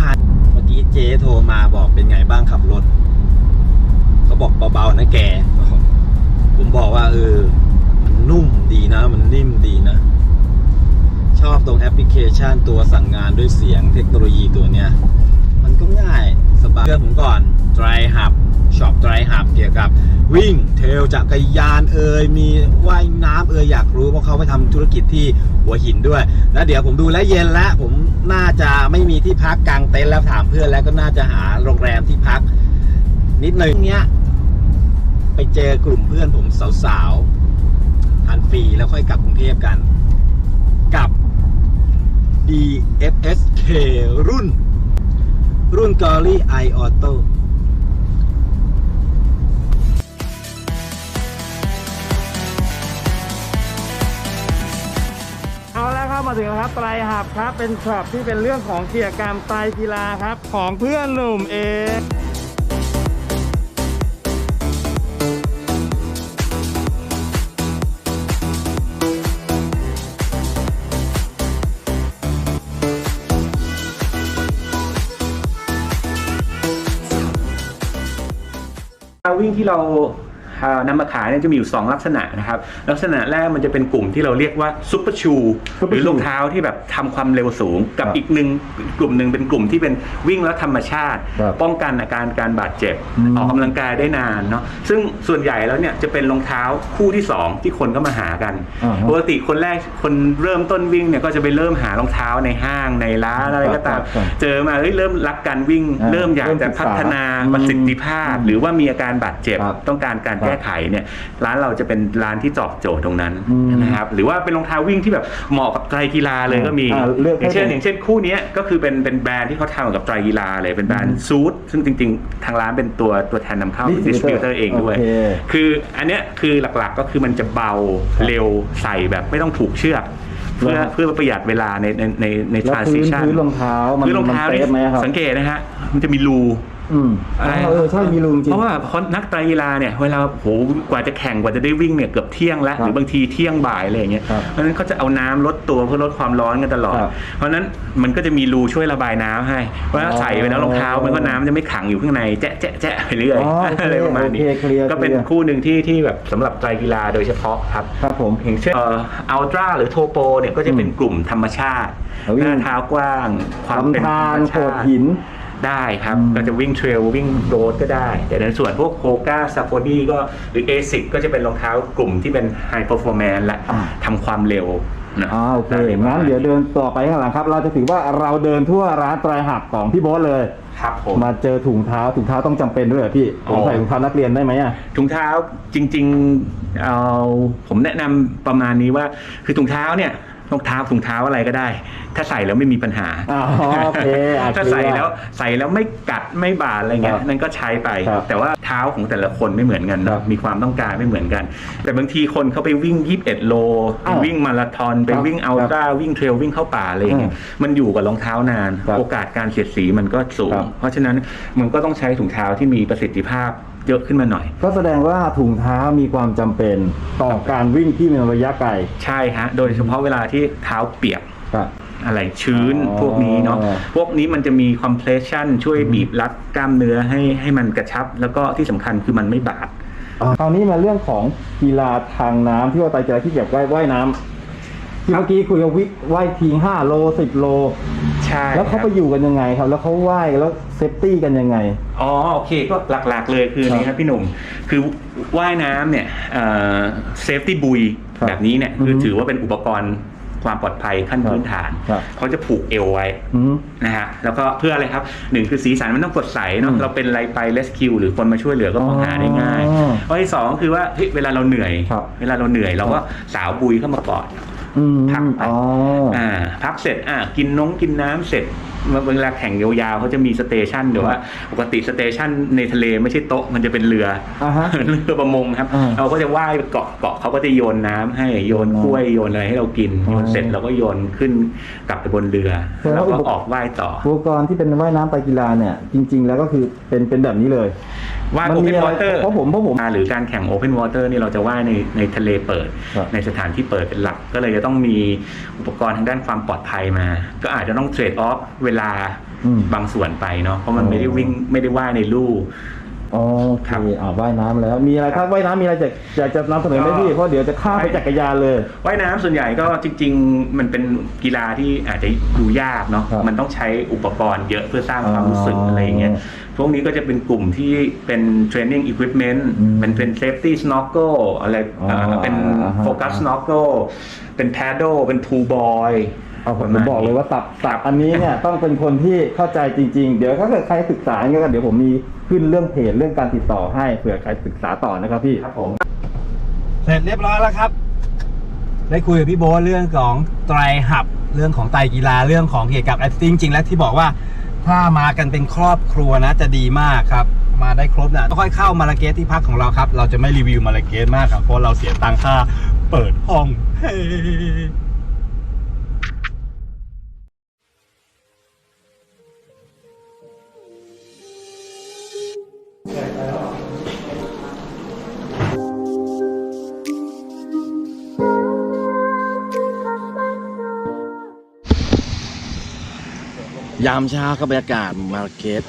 หินแล้วผ่านเมื่อกี้เจ๊โทรมาบอกเป็นไงบ้างขับรถ เขาบอกเบาๆนะแก ผมบอกว่าเออ มันนุ่มดีนะ มันนิ่มดีนะช อบตรงแอปพลิเคชันตัวสั่งงานด้วยเสียงเทคโนโลยีตัวเนี้ย มันก็ง่ายสบายเรื่องผมก่อน Dry Hub ช็อป Dry Hub เกี่ยวกับวิ่งเทรลจักรยานเอ่ยมีว่ายน้ำเอ่ยอยากรู้เพราะเขาไปทำธุรกิจที่หัวหินด้วย แล้วเดี๋ยวผมดูแลเย็นแล้วผมน่าจะไม่มีที่พักกลางเต็นท์แล้วถามเพื่อนแล้วก็น่าจะหาโรงแรมที่พัก นิดหนึ่งเนี้ย ไปเจอกลุ่มเพื่อนผมสาวๆทานฟรีแล้วค่อยกลับกรุงเทพกัน DFSK รุ่น รุ่น g o r y i Auto เอาแล้วครับมาถึงแล้วครับไตรหับครับ เป็นช็อปที่เป็นเรื่องของกิจกรรมไตรกีฬาครับ ของเพื่อนหนุ่มเอง ที่เรา อ่านำมาขายเนี่ยจะมีอยู่ 2 ลักษณะนะครับ ลักษณะแรกมันจะเป็นกลุ่มที่เราเรียกว่าซุปเปอร์ชู Super หรือ Shoe รองเท้าที่แบบทำความเร็วสูงกับครับอีกหนึ่งกลุ่มหนึ่งเป็นกลุ่มที่เป็นวิ่งแล้วธรรมชาติครับป้องกันอาการการบาดเจ็บอืมออกกำลังกายได้นานเนาะซึ่งส่วนใหญ่แล้วเนี่ยจะเป็นรองเท้าคู่ที่ 2 ที่คนก็มาหากันอ่าฮะปกติคนแรกคนเริ่มต้นวิ่งเนี่ยก็จะไปเริ่มหารองเท้าในห้างในร้านอะไรก็ตามครับเจอมาเฮ้ยเริ่มรักการวิ่งอ่าเริ่มอยากจะพัฒนาประสิทธิภาพ หรือว่ามีอาการบาดเจ็บครับต้องการการแก้ไขเนี่ยร้านเราจะเป็นร้านที่ตอบโจทย์ตรงนั้นอืมนะครับหรือว่าเป็นรองเท้าวิ่งที่แบบเหมาะกับไตรกีฬาเลยก็มีอ่าเลือกอย่างเช่นให้เป็นอย่างเช่นคู่เนี้ยก็คือเป็นเป็นแบรนด์ที่เขาทำกับไตรกีฬาเลยเป็นแบรนด์ซูทซึ่งจริง ๆ ทางร้านเป็นตัวตัวแทนนำเข้า Distributor ดิสติบิวเตอร์เองด้วยโอเคคืออันเนี้ยคือหลักๆก็คือมันจะเบาเร็วใส่แบบไม่ต้องผูกเชือกเพื่อแล้วเพื่อประหยัดเวลาในในในในแล้วพื้น transition พื้นรองเท้า มันพื้นรองเท้ามันนี่เซฟไหมครับสังเกตนะฮะมันจะมีรู อืมอะไรเออใช่มีลุงจริง เพราะว่าคนนักไตรกีฬาเนี่ยเวลาโหกว่าจะแข่งกว่าจะได้วิ่งเนี่ยเกือบเที่ยงแล้วครับหรือบางทีเที่ยงบ่ายอะไรอย่างเงี้ยครับเพราะฉะนั้นเขาจะเอาน้ำลดตัวเพื่อลดความร้อนกันตลอดครับเพราะฉะนั้นมันก็จะมีรูช่วยระบายน้ำให้เพราะฉะนั้นใส่ไปแล้วรองเท้ามันก็น้ำจะไม่ขังอยู่ข้างในแจ๊ะแจ๊ะแจ๊ะไปเรื่อยอ๋อโอเคอะไรประมาณนี้โอเคเคลียร์ก็เป็นเคลียร์คู่หนึ่งที่ที่แบบสำหรับไตรกีฬาโดยเฉพาะครับครับผมอย่างเช่นอัลตร้าหรือโทโปเนี่ยก็จะเป็นกลุ่มธรรมชาติเอาวิ่งหน้าเท้ากว้าง ความเป็นลำธารธรรมโขชาดติหิน ได้ครับอืมก็จะวิ่งเทรลวิ่งโรดก็ได้ แต่ในส่วนพวกโคก้าซาโ o ดี้ก็หรือ ASIC ก็จะเป็นรองเท้ากลุ่มที่เป็นไฮ p e r f o r m a n c e และอ่าทำความเร็วนะอ่าโอเคได้ประมาณงั้นเดี๋ยวเดินต่อไปข้างหลังครับ เราจะถือว่าเราเดินทั่วร้านไตรหักของพี่โบ๊ทเลยครับผมมาเจอถุงเท้าถุงเท้าต้องจำเป็นด้วยเหรอพี่ผมอ๋อใส่ถุงเท้านักเรียนได้ไหมอะถุงเท้าจริงๆเอาผมแนะนำประมาณนี้ว่าคือถุงเท้าเนี่ย รองเท้าถุงเท้าอะไรก็ได้ ถ้าใส่แล้วไม่มีปัญหาอ๋อโอเคอะถ้าใส่แล้วใส่แล้วไม่กัดไม่บาดอะไรเงี้คยรับนั่นก็ใช้ไปครับแต่ว่าเท้าของแต่ละคนไม่เหมือนกันครัเนาะบมีความต้องการไม่เหมือนกัน แต่บางทีคนเขาไปวิ่ง 21 โลไปอ้าววิ่งมาราธอนไปครับวิ่งอัลตร้าวิ่งเทรลวิ่งเข้าป่าอะไรอย่างเงี้ยอืมมันอยู่กับรองเท้านานครับโอกาสการเสียดสีมันก็สูงครับเพราะฉะนั้นมันก็ต้องใช้ถุงเท้าที่มีประสิทธิภาพ เยอะขึ้นมาหน่อย ก็แสดงว่าถุงเท้ามีความจำเป็นต่อการวิ่งที่มีระยะไกลใช่ฮะโดยเฉพาะเวลาที่เท้าเปียก ครับ อะไรชื้นอ๋อพวกนี้เนาะ พวกนี้มันจะมีคอมเพลชันช่วยบีบรัดกล้ามเนื้อให้ให้มันกระชับ แล้วก็ที่สำคัญคือมันไม่บาดคราวนี้มาเรื่องของกีฬาทางน้ำที่ว่าไตรกีฬาที่เกี่ยวกับว่ายว่ายน้ำที่เมื่อกี้คุยกับวิว่ายทีห้าโลสิบโล ใช่แล้วเขาคไปรับอยู่กันยังไงครับ แล้วเขาว่ายแล้วเซฟตี้กันยังไง อ๋อโอเคก็หลักๆเลยคือครับนี่ครับพี่หนุ่ม คือว่ายน้ำเนี่ยเซฟตี้บุยครับแบบนี้เนี่ยคืออมถือว่าเป็นอุปกรณ์ความปลอดภัยขั้นครับพื้นฐานครับเขาจะผูกเอวไว้อืมนะฮะแล้วก็เพื่ออะไรครับหนึ่งคือสีสันมันต้องสดใสเนาะอืมเราเป็นอะไรไปเลสคิวหรือคนมาช่วยเหลือก็มองหาได้ง่ายอ๋อข้อที่สองคือว่าเฮ้ยเวลาเราเหนื่อยครับเวลาเราเหนื่อยเราก็สาวบุยเข้ามากอดอืม พักไปอ๋ออ่า พักเสร็จอ่ากินน้องกินน้ำเสร็จเวลาแข่งยาวๆเขาจะมีสเตชันเดี๋ยวว่าปกติสเตชันในทะเลไม่ใช่โต๊ะมันจะเป็นเรืออ่าฮะเรือประมงครับอ่าเราก็จะว่ายไปเกาะเกาะเขาก็จะโยนน้ำให้โยนอ๋อกล้วยโยนอะไรให้เรากินอ๋อโยนเสร็จเราก็โยนขึ้นกลับไปบนเรือแสดงแล้วว่าก็อุปออกว่ายต่ออุปกรณ์ที่เป็นว่ายน้ำไตรกีฬาเนี่ย จริง ๆ แล้วก็คือเป็นเป็นแบบนี้เลย ว่ายมันโอมีเพนอะไรวอเตอร์เพราะผมเพราะผมหรือการแข่งโอเพนวอเตอร์นี่เราจะว่ายในในทะเลเปิดครับในสถานที่เปิดเป็นหลัก ก็เลยจะต้องมีอุปกรณ์ทางด้านความปลอดภัยมา ก็อาจจะต้องเทรดออฟเวลาอืมบางส่วนไปเนาะเพราะมันไม่ได้วิ่งไม่ได้ว่ายในลู่ อ๋อโอเคครับอ่าว่ายน้ำแล้วมีอะไรครับว่ายน้ำมีอะไรจะอยากจะนำเสนอไหมก็พี่เพราะเดี๋ยวจะข้ามไปจักรยานเลย ว่ายน้ำส่วนใหญ่ก็จริง ๆ มันเป็นกีฬาที่อาจจะดูยากเนาะครับมันต้องใช้อุปกรณ์เยอะเพื่อสร้างความอ๋อรู้สึกอะไรอย่างเงี้ยพวกนี้ก็จะเป็นกลุ่มที่เป็น training equipment อืมมันเป็น safety snorkel อะไรอ๋อเอ่อเป็นอ่าฮะ focus snorkel เป็น paddle เป็น pool boy เอาผมประมาณบอกเลยนี้ว่าตับตับอันนี้เนี่ยต้องเป็นคนที่เข้าใจจริง ๆ เดี๋ยวถ้าเกิดใครศึกษาอย่างเงี้ยก็เดี๋ยวผมมีขึ้นเรื่องเพจเรื่องการติดต่อให้เผื่อใครศึกษาต่อนะครับพี่ครับผมเสร็จเรียบร้อยแล้วครับ ได้คุยกับพี่โบ๊ทเรื่องของไตรหับ เรื่องของไตรกีฬาเรื่องของเกี่ยวกับแอคติ้งจริง ๆ แล้วที่บอกว่าถ้ามากันเป็นครอบครัวนะจะดีมากครับ มาได้ครบนะค่อยเข้ามาลาเกสที่พักของเราครับ เราจะไม่รีวิวมาลาเกสมากครับเพราะเราเสียตังค่าเปิดห้อง ยามเช้าก็บรรยากาศมาร์เก็ต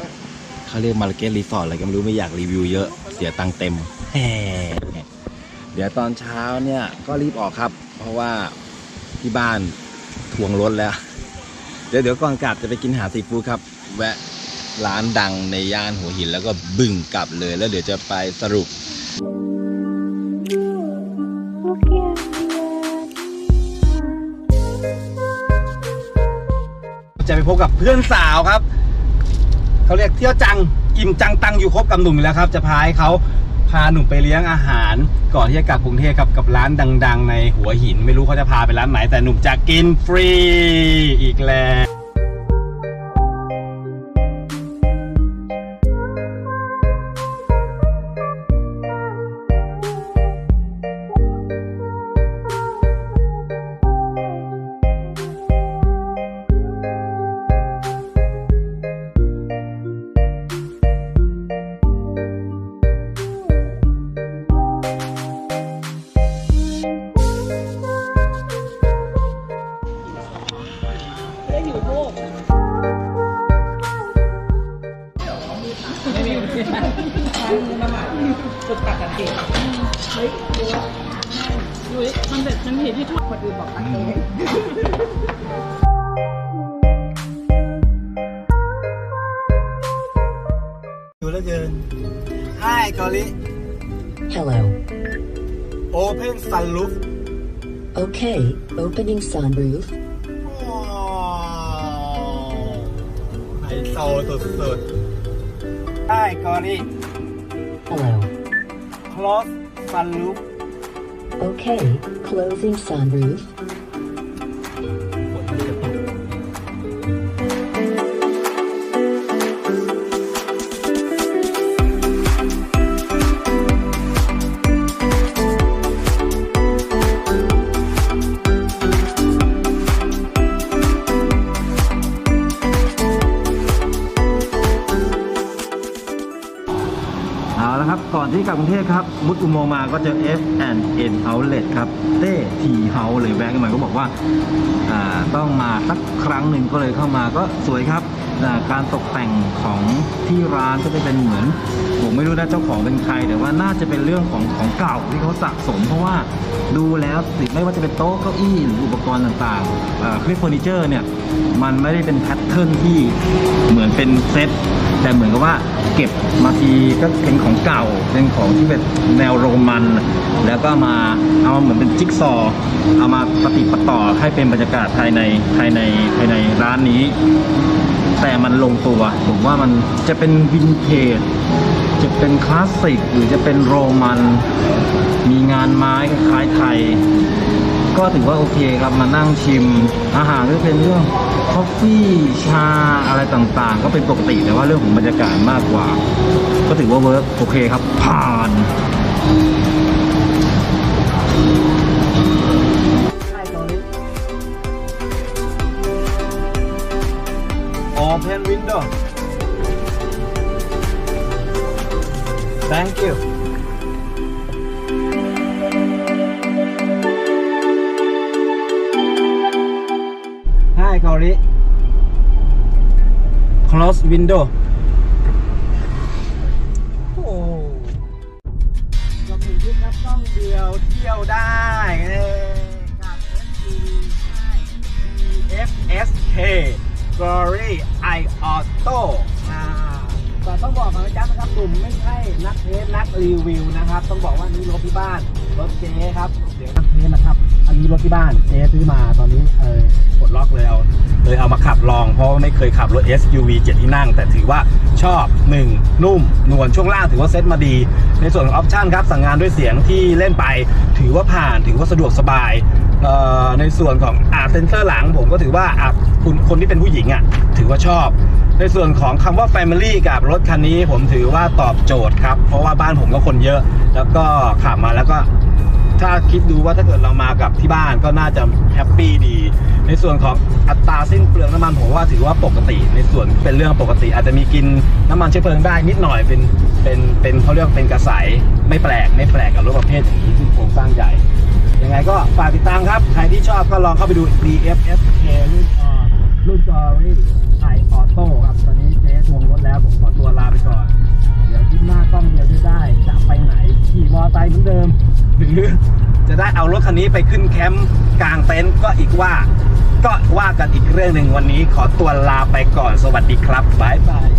เขาเรียกมาร์เก็ตรีสอร์ทอะไรก็ไม่รู้ไม่อยากรีวิวเยอะเสียตังค์เต็มแหมเดี๋ยวตอนเช้าเนี่ยก็รีบออกครับ เพราะว่าที่บ้านทวงรถแล้ว เดี๋ยวเดี๋ยวก่อนกลับจะไปกินหาซีฟู้ดครับ แวะร้านดังในย่านหัวหินแล้วก็บึ่งกลับเลยแล้วเดี๋ยวจะไปสรุป จะไปพบกับเพื่อนสาวครับเขาเรียกเที่ยวจังอิ่มจังตังอยู่ครบกับหนุ่มอยู่แล้วครับ จะพาให้เขาพาหนุ่มไปเลี้ยงอาหาร ก่อนที่จะกลับกรุงเทพครับกับร้านดัง ๆ ในหัวหิน ไม่รู้เขาจะพาไปร้านไหนแต่หนุ่มจะกินฟรีอีกแล้ วอุ๊ยมันเป็นมันเห็นที่ทุกคนอื่นบอกอันเองดูแล้วเกิน Hi กอลิ Hello. Open Sunroof Okay, opening sunroof. ไฮโซสุดๆ Hi กอลิ Hello. Close Sunroof Okay, closing sunroof. ครับก่อนที่กรุงเทพครับมุดอุโมงค์มาก็เจอ F and N Outlet ครับเต้ทีเฮาเลยแวะกันมาก็บอกว่าอ่าต้องมาสักครั้งหนึ่งก็เลยเข้ามาก็สวยครับอ่าการตกแต่งของที่ร้านก็จะเป็นเหมือน ผมไม่รู้นะเจ้าของเป็นใคร แต่ว่าน่าจะเป็นเรื่องของของเก่าที่เขาสะสม เพราะว่าดูแล้วสิไม่ว่าจะเป็นโต๊ะเก้าอี้หรืออุปกรณ์ต่างๆคลิปเฟอร์นิเจอร์เนี่ยมันไม่ได้เป็นแพทเทิร์นที่เหมือนเป็นเซตแต่เหมือนกับว่าเก็บบางทีก็เป็นของเก่าเป็นของที่เป็นแนวโรมัน แล้วก็มาเอามาเหมือนเป็นจิ๊กซอว์เอามาปฏิดปต่อให้เป็นบรรยากาศภายในภายในภายในร้านนี้ แต่มันลงตัว ผมว่ามันจะเป็นวินเทจจะเป็นคลาสสิกหรือจะเป็นโรมัน มีงานไม้คล้ายไทย ก็ถือว่าโอเคครับมานั่งชิมอาหารก็เป็นเรื่องคอฟฟี่ชาอะไรต่างๆ ก็เป็นปกติแต่ว่าเรื่องของบรรยากาศมากกว่า ก็ถือว่าเวิร์กโอเคครับ ผ่าน Hi กอลิ Open window Thank you Hi กอลิ Close close window โอ้ก็มีที่ครับต้องเดียวเที่ยวได้เอ้ยกับ SUV ใช่ FSK Glory i Auto อ่าแต่ต้องบอกก่อนนะจ๊ะนะครับหนุ่มไม่ใช่นักเทสนักรีวิวนะครับ ต้องบอกว่านี่รถที่บ้าน รถเจ๊ครับ เดี๋ยวนักเทสนะครับ นนี้รถที่บ้านเจ๊ซื้อมาตอนนี้เออกดล็อกเลยเอาเลยเอามาขับลองเพราะไม่เคยขับรถ SUV 7 ที่นั่ง แต่ถือว่าชอบ 1 นุ่ม นวลช่วงล่างถือว่าเซ็ตมาดี ในส่วนของออปชันครับสั่งงานด้วยเสียงที่เล่นไป ถือว่าผ่านถือว่าสะดวกสบายในส่วนของอาเซนเซอร์หลังผมก็ถือว่าอะคุณคนที่เป็นผู้หญิงอะถือว่าชอบ ในส่วนของคำว่า Family กับรถคันนี้ผมถือว่าตอบโจทย์ครับ เพราะว่าบ้านผมก็คนเยอะ แล้วก็ขับมาแล้วก็ ถ้าคิดดูว่าถ้าเกิดเรามากับที่บ้านก็น่าจะแฮปปี้ดี ในส่วนของอัตราสิ้นเปลืองน้ำมันผมว่าถือว่าปกติ ในส่วนเป็นเรื่องปกติ อาจจะมีกินน้ำมันเชื้อเพลิงได้นิดหน่อยเป็นเป็นเป็นเขาเรียกเป็นกระสายไม่แปลกไม่แปลกกับรถประเภทอย่างนี้ซึ่งโครงสร้างใหญ่ยังไงก็ฝากติดตามครับ ใครที่ชอบก็ลองเข้าไปดู DFSK รุ่นอ่อรุ่นจอรี่ไอออโต้ครับ ตอนนี้เจ๊ทวงรถแล้ว ผมขอตัวลาไปก่อน เดี๋ยวคลิปหน้ากล้องเดียวจะได้จะไปไหน ขี่มอเตอร์ไซค์เหมือนเดิม หรือ จะได้เอารถคันนี้ไปขึ้นแคมป์กลางเต็นท์ก็อีกว่า ก็ว่ากันอีกเรื่องหนึ่งวันนี้ขอตัวลาไปก่อนสวัสดีครับบ๊ายบาย